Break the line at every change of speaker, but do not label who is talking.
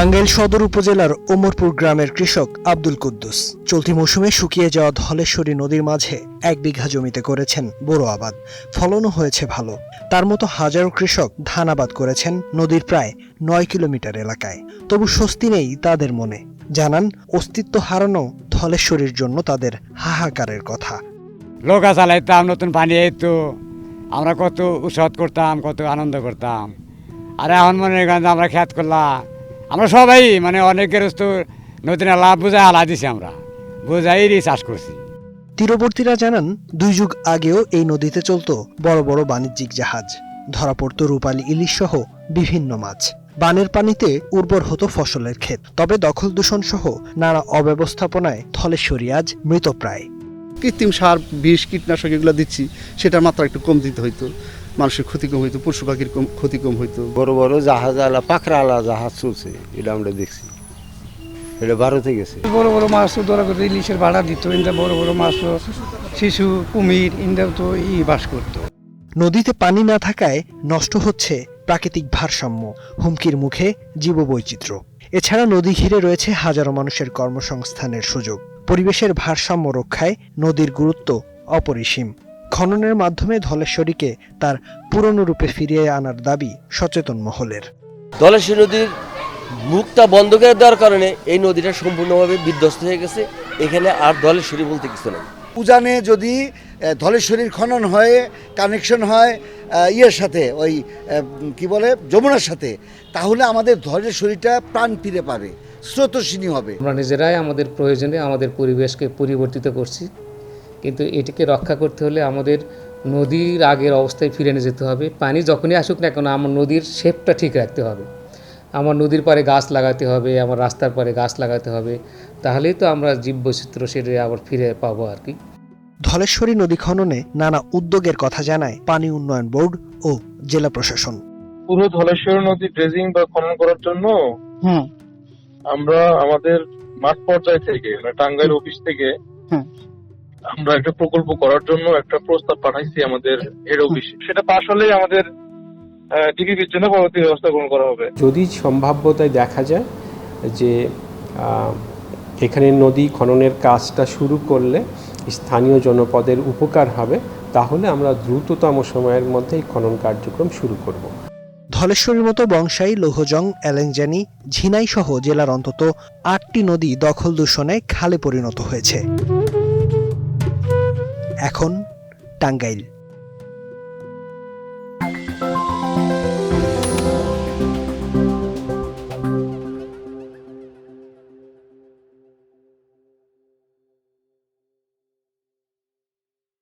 টাঙ্গাইল সদর উপজেলার ওমরপুর গ্রামের কৃষক আব্দুল কুদ্দুস চলতি মৌসুমে শুকিয়ে যাওয়া ধলেশ্বরী নদীর মাঝে এক বিঘা জমিতে করেছেন বোরো আবাদ। ফলনও হয়েছে ভালো। তার মতো হাজারো কৃষক ধান আবাদ করেছেন নদীর প্রায় নয় কিলোমিটার এলাকায়। তবু স্বস্তি নেই তাদের মনে। জানান, অস্তিত্ব হারানো ধলেশ্বরীর জন্য তাদের হাহাকারের কথা।
নৌকা চালাইতাম নতুন পানি তো আমরা কত উৎসাহ করতাম, কত আনন্দ করতাম। আর এখন মনে করেন আমরা খ্যাত করলাম। আমরা সবাই মানে অনেকের তো নতুন লাভ বুঝাই আলা দিছি আমরা। বুঝাই চাষ করছি।
তীরবর্তীরা জানান দুই যুগ আগেও এই নদীতে চলত বড় বড় বাণিজ্যিক জাহাজ। ধরা পড়ত রূপালী ইলিশ সহ বিভিন্ন মাছ। বানের পানিতে উর্বর হতো ফসলের ক্ষেত। তবে দখল দূষণ সহ নানা অব্যবস্থাপনায় থলেশ্বরী আজ মৃতপ্রায়
কৃত্রিম সার বিষ কীটনাশক এগুলো দিচ্ছি সেটার মাত্রা একটু কম দিতে হইতো। মানুষের ক্ষতি কম হইতো পশু পাখির কম ক্ষতি কম হইতো।
বড় বড় জাহাজ আলা পাখরা আলা জাহাজ চলছে এটা আমরা দেখছি। এটা ভারতে গেছে।
বড় বড় মাছ তো ধরা করতো ইলিশের ভাড়া দিত ইন্দা বড় বড় মাছ শিশু কুমির ইন্দাও তো ই বাস করতো।
নদীতে পানি না থাকায় নষ্ট হচ্ছে প্রাকৃতিক ভারসাম্য হুমকির মুখে জীববৈচিত্র্য। এছাড়া নদী ঘিরে রয়েছে হাজারো মানুষের কর্মসংস্থানের সুযোগ। পরিবেশের ভারসাম্য রক্ষায় নদীর গুরুত্ব অপরিসীম। খননের মাধ্যমে ধলেশ্বরীকে তার পুরনো রূপে ফিরিয়ে আনার দাবি সচেতন মহলের।
ধলেশ্বরী নদীর মুখটা বন্ধ করে দেওয়ার কারণে এই নদীটা সম্পূর্ণভাবে বিধ্বস্ত হয়ে গেছে। এখানে আর ধলেশ্বরী বলতে কিছু নেই।
উজানে যদি ধলেশ্বরীর খনন হয় কানেকশন হয় ইয়ের সাথে ওই কি বলে যমুনার সাথে তাহলে আমাদের ধলেশ্বরীটা প্রাণ ফিরে পাবে স্রোতস্বিনী হবে।
আমরা নিজেরাই আমাদের প্রয়োজনে আমাদের পরিবেশকে পরিবর্তিত করছি। কিন্তু এটিকে রক্ষা করতে হলে আমাদের নদীর আগের অবস্থায় ফিরে নিয়ে যেতে হবে। পানি যখনই আসুক না কেন আমার নদীর শেপটা ঠিক রাখতে হবে। আমার নদীর পাড়ে গাছ লাগাতে হবে আমার রাস্তার পাড়ে গাছ লাগাতে হবে তাহলেই তো আমরা জীববৈচিত্র্য সেটা আবার ফিরে পাবো আর কি।
ধলেশ্বরী নদী খননে নানা উদ্যোগের কথা জানায় পানি উন্নয়ন বোর্ড ও জেলা প্রশাসন।
পুরো ধলেশ্বরী নদী ড্রেজিং বা খনন করার জন্য
হুম।
আমরা আমাদের মাঠ পর্যায় থেকে মানে টাঙ্গাইল অফিস থেকে। আমরা একটা প্রকল্প করার জন্য একটা প্রস্তাব পাঠাইছি আমাদের হেড অফিসে। সেটা পাশ হলেই আমাদের ডিবিপির জন্য পরবর্তী ব্যবস্থা গ্রহণ করা হবে।
যদি সম্ভাব্যতায় দেখা যায় যে আহ, এখানে নদী খননের কাজটা শুরু করলে স্থানীয় জনপদের উপকার হবে তাহলে আমরা দ্রুততম সময়ের মধ্যে এই খনন কার্যক্রম শুরু করব।
ধলেশ্বরীর মতো বংশাই লৌহজং এলেংজানি ঝিনাই সহ জেলার অন্তত আটটি নদী দখল দূষণে খালে পরিণত হয়েছে। এখন টাঙ্গাইল।